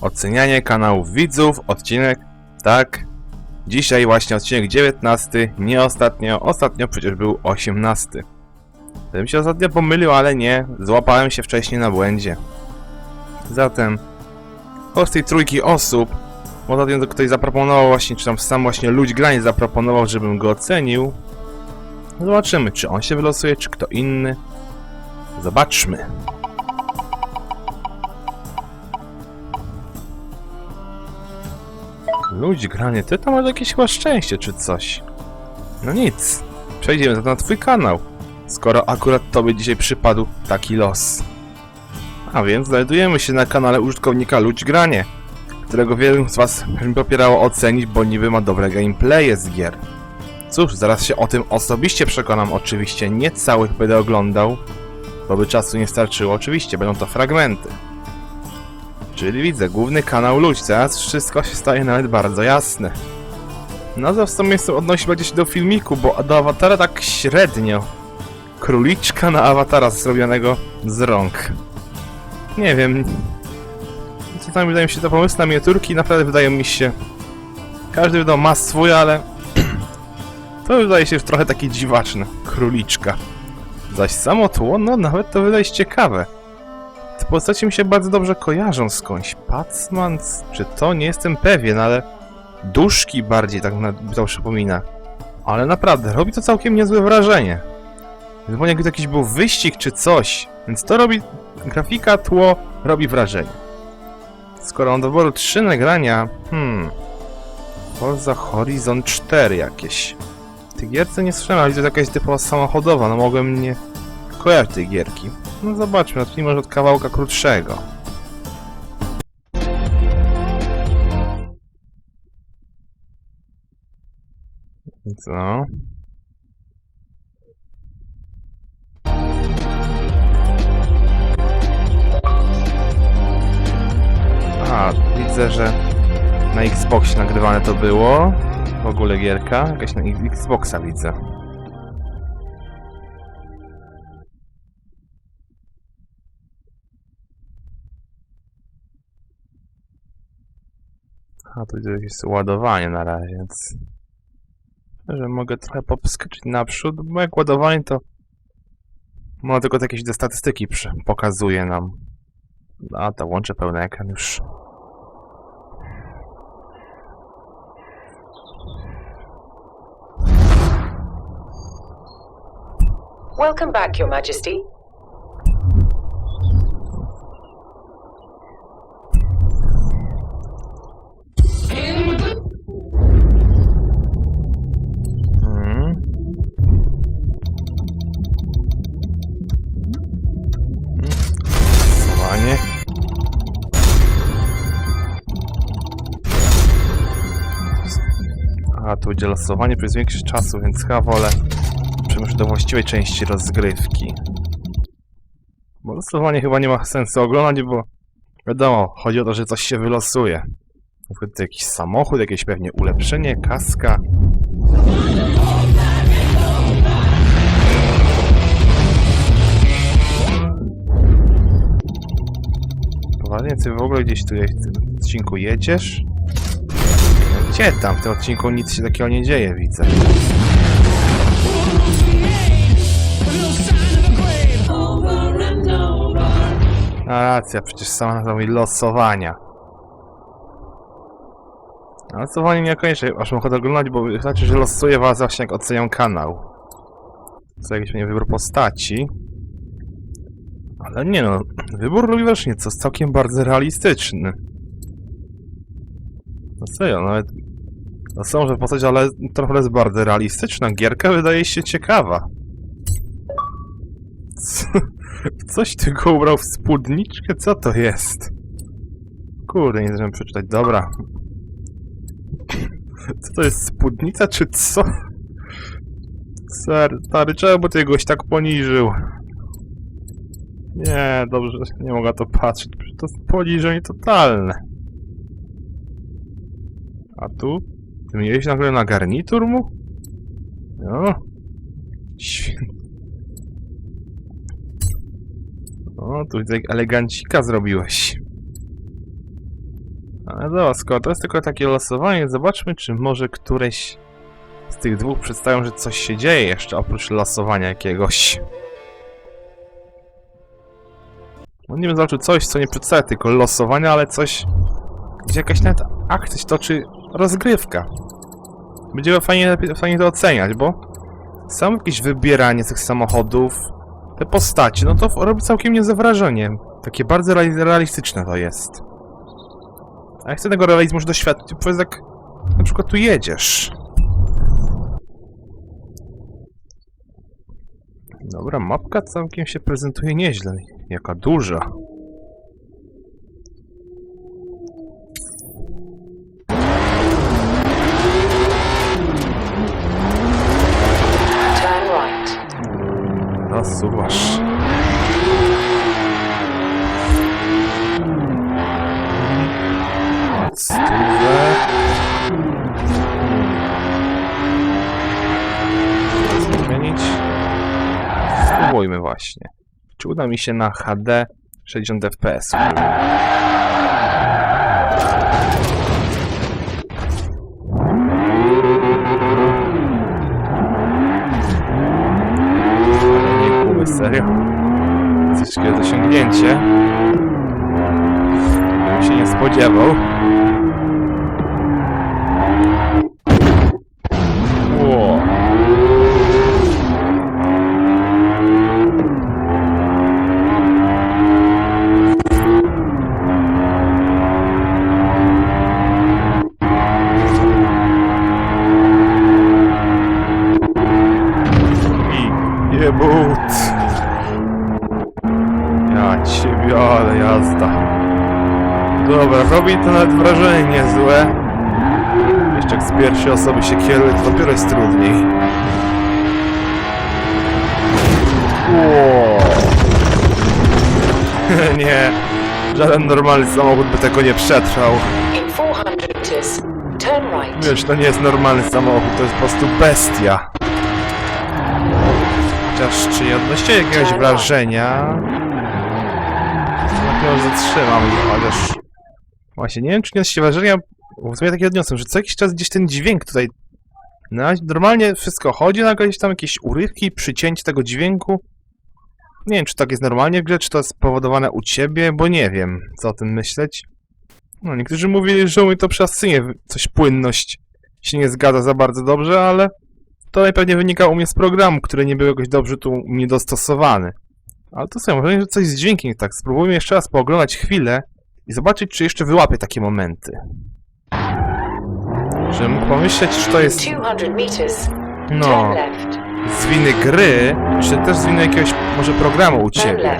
Ocenianie kanałów widzów, odcinek, tak. Dzisiaj właśnie odcinek 19, nie ostatnio, ostatnio przecież był 18. Gdybym się ostatnio pomylił, ale nie, złapałem się wcześniej na błędzie. Zatem, od tej trójki osób, ostatnio ktoś zaproponował właśnie, czy tam sam właśnie Ludź Grań zaproponował, żebym go ocenił. Zobaczymy, czy on się wylosuje, czy kto inny. Zobaczmy. Ludź granie, ty tam masz jakieś chyba szczęście czy coś. No nic. Przejdziemy na twój kanał. Skoro akurat tobie dzisiaj przypadł taki los. A więc znajdujemy się na kanale użytkownika Ludź Granie, którego wielu z was mi popierało ocenić, bo niby ma dobre gameplaye z gier. Cóż, zaraz się o tym osobiście przekonam. Oczywiście nie całych będę oglądał, bo by czasu nie starczyło. Oczywiście, będą to fragmenty. Czyli widzę, główny kanał ludzi. Teraz wszystko się staje nawet bardzo jasne. No to w sumie odnosi bardziej się do filmiku, bo do awatara tak średnio. Króliczka na awatara zrobionego z rąk. Nie wiem. Czasami wydają mi się to pomysły na miniaturki, naprawdę wydają mi się... Każdy wiadomo ma swój, ale... to wydaje się trochę takie dziwaczne. Króliczka. Zaś samo tło, no nawet to wydaje się ciekawe. Te postacie mi się bardzo dobrze kojarzą skądś. Pacmans, czy to? Nie jestem pewien, ale... Duszki bardziej tak na to przypomina. Ale naprawdę, robi to całkiem niezłe wrażenie. Chyba jakby to jakiś był wyścig czy coś. Więc to robi... Grafika, tło robi wrażenie. Skoro mam do wyboru trzy nagrania... Hmm... Forza Horizon 4 jakieś. W tej gierce nie słyszałem, ale to jakaś typowa samochodowa, no mogłem nie kojarzyć tej gierki. No zobaczmy, zacznijmy może od kawałka krótszego. Co? A, widzę, że na Xboxie nagrywane to było. W ogóle gierka. Jakaś na Xboxa widzę. A tu jakieś ładowanie na razie, więc... Że mogę trochę popskoczyć naprzód, bo jak ładowanie to... No tylko jakieś te statystyki pokazuje nam. A, to łączę pełny ekran już. Welcome back, Your Majesty. Będzie losowanie przez większość czasu, więc chyba wolę przemyśleć do właściwej części rozgrywki. Bo losowanie chyba nie ma sensu oglądać, bo wiadomo, chodzi o to, że coś się wylosuje. Na przykład jakiś samochód, jakieś pewnie ulepszenie, kaska. Poważnie, ty w ogóle gdzieś tutaj w tym odcinku jedziesz? Gdzie tam? W tym odcinku nic się takiego nie dzieje, widzę. A racja, przecież sama nazwa mówi losowania. Losowanie niekoniecznie aż mam ochotę oglądać, bo znaczy, że losuje was właśnie jak oceniam kanał. Co jakiś mnie wybór postaci. Ale nie no, wybór lubi właśnie, co jest całkiem bardzo realistyczny. No serio, nawet... No są, że postać, ale trochę jest bardzo realistyczna. Gierka wydaje się ciekawa. Co? Coś ty go ubrał w spódniczkę? Co to jest? Kurde, nie zdążyłem przeczytać. Dobra. Co to jest spódnica, czy co? Ser, stary, czemu ty goś tak poniżył? Nie, dobrze, nie mogę to patrzeć. To poniżenie totalne. A tu? Ty nagle na garnitur mu? No. Święty. O, tu widzę elegancika zrobiłeś. Ale dobra, skoro to jest tylko takie losowanie, zobaczmy, czy może któreś z tych dwóch przedstawią, że coś się dzieje jeszcze oprócz losowania jakiegoś. No nie wiem, zobaczył coś, co nie przedstawia tylko losowania, ale coś, gdzie jakaś nawet akcja się toczy rozgrywka. Będziemy fajnie, fajnie to oceniać, bo samo jakieś wybieranie tych samochodów, te postacie, no to robi całkiem niezłe wrażenie. Takie bardzo reali- realistyczne to jest. A ja chcę tego realizmu już doświadczyć, powiedz jak na przykład tu jedziesz. Dobra, mapka całkiem się prezentuje nieźle. Jaka duża. Stówę. Zmienić. Spróbujmy właśnie. Czy uda mi się na HD 60 fps? Serio? Coś osiągnięcie. Bym się nie spodziewał. Ło. I jebut. Ja ciebie, ale jazda. Dobra, robi to nawet wrażenie niezłe. Jeszcze jak z pierwszej osoby się kieruje, to dopiero jest trudniej. Nie, żaden normalny samochód by tego nie przetrwał. In 400 meters, turn right. Wiesz, to nie jest normalny samochód, to jest po prostu bestia. Chociaż czy nie odnoście jakiegoś wrażenia? Na chwilę zatrzymam, chociaż... Właśnie, nie wiem czy nie odnoście wrażenia, bo w sumie takie odniosłem, że co jakiś czas gdzieś ten dźwięk tutaj... No, normalnie wszystko chodzi, nagle gdzieś tam jakieś urywki, przycięcie tego dźwięku. Nie wiem, czy tak jest normalnie w grze, czy to jest spowodowane u ciebie, bo nie wiem, co o tym myśleć. No, niektórzy mówili, że u mnie to przesacyjnie, coś płynność się nie zgadza za bardzo dobrze, ale to najpewniej wynika u mnie z programu, który nie był jakoś dobrze tu u mnie dostosowany. Ale to sobie może, że coś z dźwiękiem tak. Spróbujmy jeszcze raz pooglądać chwilę i zobaczyć, czy jeszcze wyłapię takie momenty. Żebym mógł pomyśleć, czy to jest 200 meters, no, z winy gry, czy też z winy jakiegoś może programu u ciebie.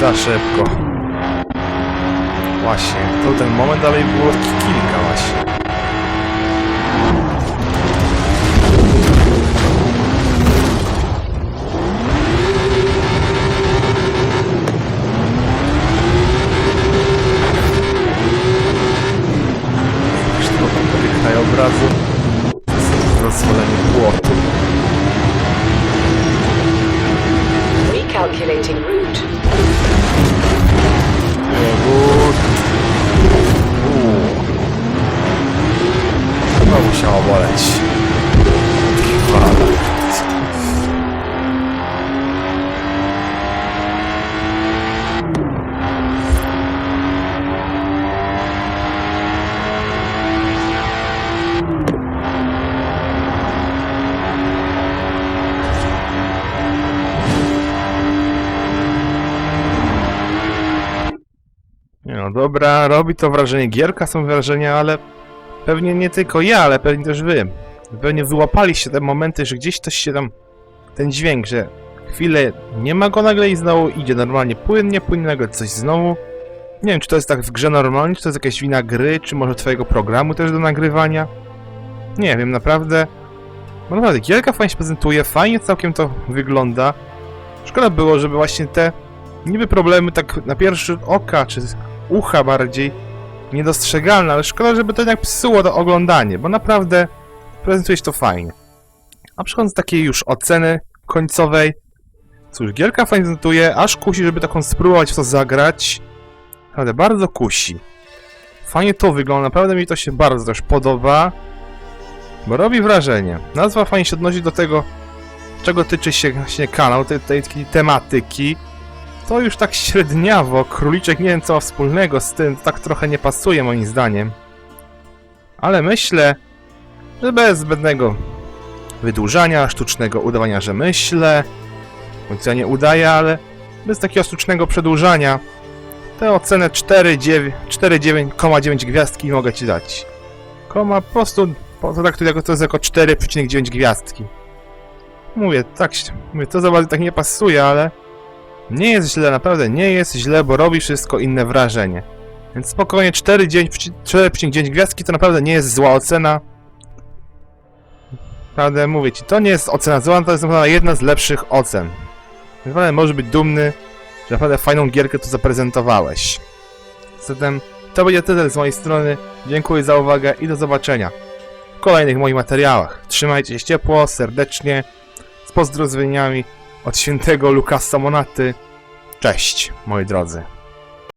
Za szybko. Właśnie, to ten moment, ale było ki- kilka właśnie. Krajobrazu rozwalenie płotu. Recalculating route. Dobra, robi to wrażenie. Gierka są wrażenia, ale pewnie nie tylko ja, ale pewnie też wy, pewnie wyłapaliście te momenty, że gdzieś coś się tam, ten dźwięk, że chwilę nie ma go nagle i znowu idzie normalnie płynnie, płynnie nagle coś znowu. Nie wiem, czy to jest tak w grze normalnie, czy to jest jakaś wina gry, czy może twojego programu też do nagrywania. Nie wiem, naprawdę. Bo naprawdę, gierka fajnie się prezentuje, fajnie całkiem to wygląda. Szkoda było, żeby właśnie te niby problemy tak na pierwszy oka, czy ucha bardziej, niedostrzegalne, ale szkoda, żeby to jednak psuło to oglądanie, bo naprawdę prezentuje się to fajnie. A przechodząc do takiej już oceny końcowej, cóż, gierka fajnie prezentuje, aż kusi, żeby taką spróbować w to zagrać. Naprawdę, bardzo kusi. Fajnie to wygląda, naprawdę mi to się bardzo też podoba, bo robi wrażenie. Nazwa fajnie się odnosi do tego, czego tyczy się właśnie kanał, tej, tej tematyki. To już tak średniawo, króliczek nie wiem co ma wspólnego z tym, tak trochę nie pasuje moim zdaniem. Ale myślę, że bez zbędnego wydłużania, sztucznego udawania, że myślę, bądź ja nie udaję, ale bez takiego sztucznego przedłużania, tę ocenę 4,9 4,9,9 gwiazdki mogę ci dać. Koma po prostu potraktuj jako to jest jako 4,9 gwiazdki. Mówię, tak, mówię, to za bardzo tak nie pasuje, ale nie jest źle, naprawdę nie jest źle, bo robi wszystko inne wrażenie. Więc spokojnie 4,9 4,9 gwiazdki to naprawdę nie jest zła ocena. Naprawdę mówię ci, to nie jest ocena zła, to jest naprawdę jedna z lepszych ocen. Naprawdę możesz być dumny, że naprawdę fajną gierkę tu zaprezentowałeś. Zatem to będzie tyle z mojej strony. Dziękuję za uwagę i do zobaczenia w kolejnych moich materiałach. Trzymajcie się ciepło, serdecznie, z pozdrowieniami od świętego Lukasa Monaty. Cześć, moi drodzy.